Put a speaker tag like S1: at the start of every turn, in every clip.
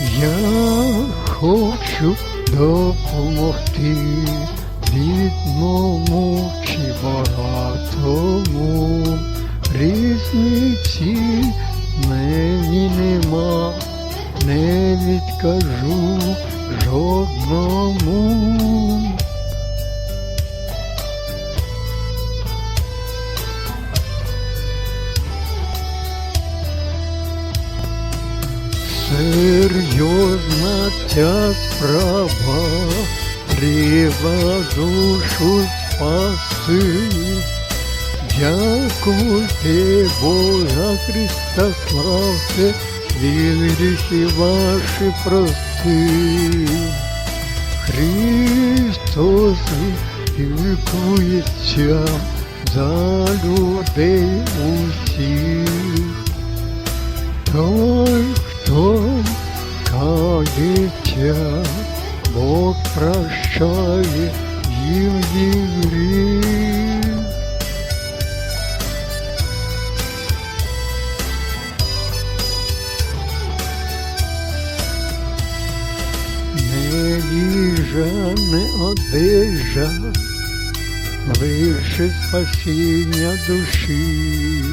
S1: Я хочу допомогти бідному чи багатому. Різниці мені нема, не відкажу жодному. Серйозна ця справа, треба душу спасти. Дякуйте Бога Христа славте, Він гріхи ваші простив. Христос лікується за людей усіх. Той, хто кається, Бог прощає їм їх гріх. Не їжа, не одежа, лише спасіння душі.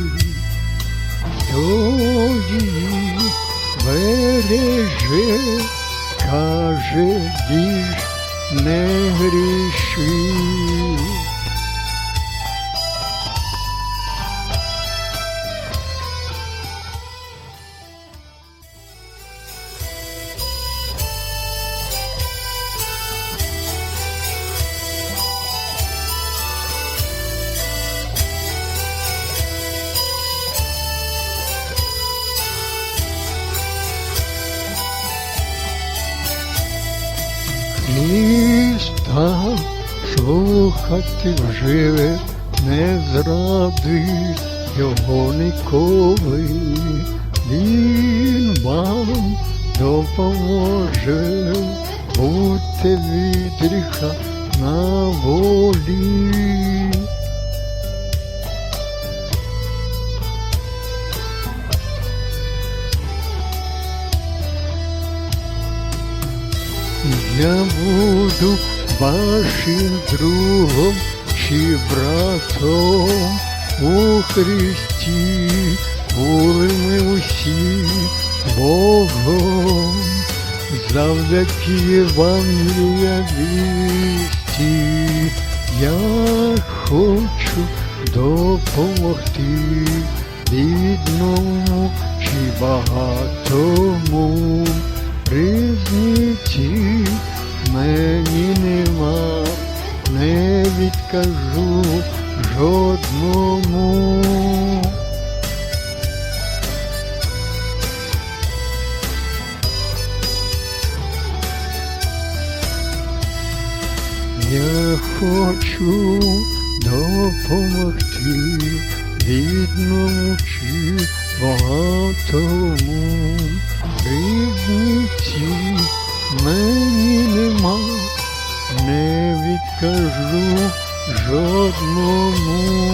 S1: Хто її береже, каже, більш не гріши. Христа слухати вживе, не зради його ніколи. Він вам допоможе, будьте від гріха на волі. Я буду вашим другом чи братом у Христі, були ми усі Богом, завдяки Євангелія вісті. Я хочу допомогти бідному чи багатому. Різниці відкажу жодному. Я хочу допомогти бідному чи багатому. не відкажу жодному.